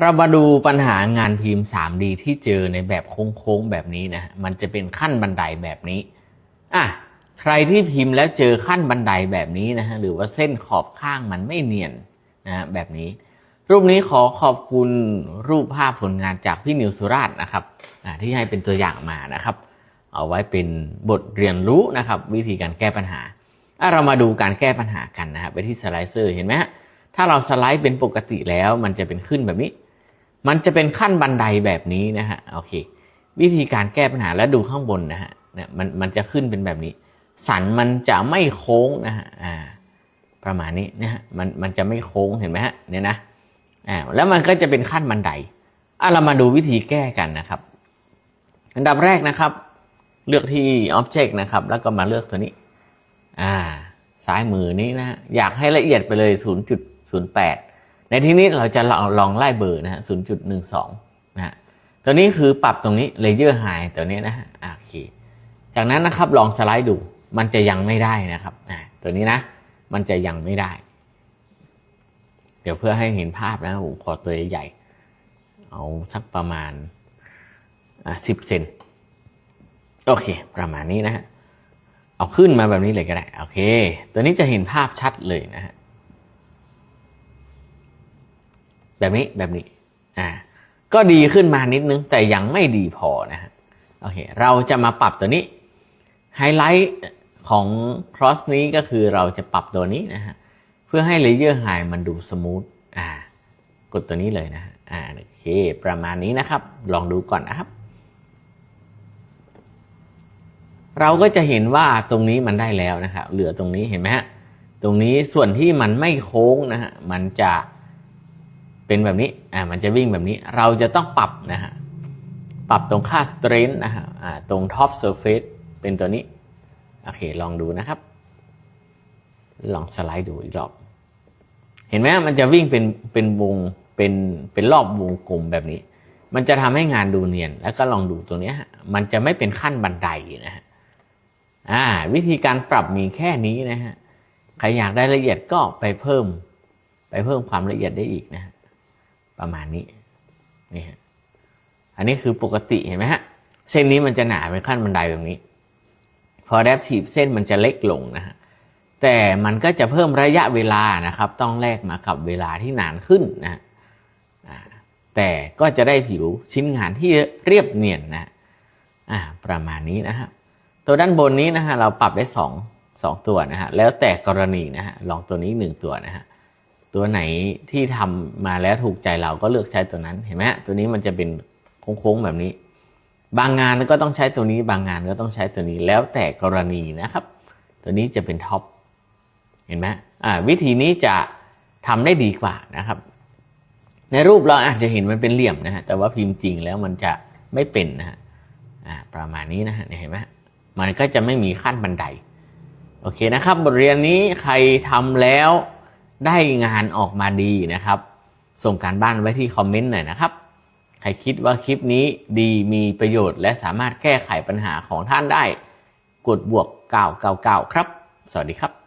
เรามาดูปัญหางานพิมพ์ 3D ที่เจอในแบบโค้งๆแบบนี้นะ มันจะเป็นขั้นบันไดแบบนี้ อะ ใครที่พิมพ์แล้วเจอขั้นบันไดแบบนี้นะฮะ หรือว่าเส้นขอบข้างมันไม่เนียนนะแบบนี้ รูปนี้ขอขอบคุณรูปภาพผลงานจากพี่นิวสุราชนะครับอะที่ให้เป็นตัวอย่างมานะครับ เอาไว้เป็นบทเรียนรู้นะครับ วิธีการแก้ปัญหาเรามาดูการแก้ปัญหากันนะครับไปที่สไลเซอร์เห็นไหมฮะ ถ้าเราสไลด์เป็นปกติแล้วมันจะเป็นขึ้นแบบนี้ มันจะเป็นขั้นบันไดแบบนี้นะฮะโอเค วิธีการแก้ปัญหาแล้วดูข้างบนนะฮะเนี่ยมันมันจะขึ้นเป็นแบบนี้ สันมันจะไม่โค้งนะฮะอ่าประมาณนี้นะฮะมันมันจะไม่โค้งเห็นไหมฮะเนี่ยนะอ่าแล้วมันก็จะเป็นขั้นบันไดอะเรามาดูวิธีแก้กันนะครับ อันดับแรกนะครับ เลือกที่ Object นะครับ แล้วก็มาเลือกตัวนี้อ่าซ้ายมือนี้นะฮะอยากให้ละเอียดไปเลย 0.08 ในที่นี้เราจะลองลองไล่เบอร์นะฮะ0.12นะฮะตัวนี้คือปรับตรงนี้ Layer High ตัวนี้นะฮะโอเคจากนั้นนะครับลองสไลด์ดูมันจะยังไม่ได้นะครับอ่าตัวนี้นะ มันจะยังไม่ได้ เดี๋ยวเพื่อให้เห็นภาพนะผมขอตัวใหญ่ๆเอาสักประมาณอ่าสิบเซนโอเค ประมาณนี้นะฮะเอาขึ้นมาแบบนี้เลยก็ได้ โอเค ตัวนี้จะเห็นภาพชัดเลยนะฮะ แบบนี้แบบนี้อ่าก็ดีขึ้นมานิดนึง แต่ยังไม่ดีพอนะฮะโอเคเราจะมาปรับตัวนี้ไฮไลท์ของ cross นี้ก็คือเราจะปรับตัวนี้นะฮะเพื่อให้ layer high มันดูสมูทอ่ากดตัวนี้เลยนะฮะอ่าโอเค ประมาณนี้นะครับ ลองดูก่อนนะครับ เราก็จะเห็นว่าตรงนี้มันได้แล้วนะครับเหลือตรงนี้เห็นไหมฮะตรงนี้ส่วนที่มันไม่โค้งนะฮะมันจะ เป็นแบบนี้อ่ามันจะวิ่งแบบนี้เราจะต้องปรับนะฮะปรับตรงค่า strength นะฮะอ่าตรง top surface เป็นตัวนี้ โอเค ลองดูนะครับ ลองสไลด์ดูอีกรอบ เห็นไหมมันจะวิ่งเป็นเป็นวงเป็นเป็นรอบวงกลมแบบนี้ มันจะทำให้งานดูเนียน แล้วก็ลองดูตรงนี้ฮะมันจะไม่เป็นขั้นบันไดนะฮะอ่าวิธีการปรับมีแค่นี้นะฮะใครอยากได้ละเอียดก็ไปเพิ่ม ไปเพิ่มความละเอียดได้อีกนะฮะ ประมาณนี้นี่ฮะอันนี้คือปกติเห็นไหมฮะเส้นนี้มันจะหนาเป็นขั้นบันไดแบบนี้ พอแดปทีฟเส้นมันจะเล็กลงนะฮะแต่มันก็จะเพิ่มระยะเวลานะครับ ต้องแลกมากับเวลาที่นานขึ้นนะฮะแต่ก็จะได้ผิวชิ้นงานที่เรียบเนียนนะประมาณนี้นะฮะตัวด้านบนนี้นะฮะเราปรับได้สองสองตัวนะฮะแล้วแต่กรณีนะฮะลองตัวนี้หนึ่งตัวนะฮะ ตัวไหนที่ทำมาแล้วถูกใจเราก็เลือกใช้ตัวนั้นเห็นไหมตัวนี้มันจะเป็นโค้งๆแบบนี้ บางงานก็ต้องใช้ตัวนี้ บางงานก็ต้องใช้ตัวนี้แล้วแต่กรณีนะครับ ตัวนี้จะเป็นท็อปเห็นไหมอ่าวิธีนี้จะทำได้ดีกว่านะครับ ในรูปเราอาจจะเห็นมันเป็นเหลี่ยมนะฮะแต่ว่าพิมพ์จริงแล้วมันจะไม่เป็นนะฮะอ่าประมาณนี้นะฮะเนี่ยเห็นไหมมันก็จะไม่มีขั้นบันไดโอเคนะครับ บทเรียนนี้ใครทำแล้ว ได้งานออกมาดีนะครับ ส่งการบ้านไว้ที่คอมเมนต์หน่อยนะครับ ใครคิดว่าคลิปนี้ดีมีประโยชน์ และสามารถแก้ไขปัญหาของท่านได้ กดบวก 999 ครับ สวัสดีครับ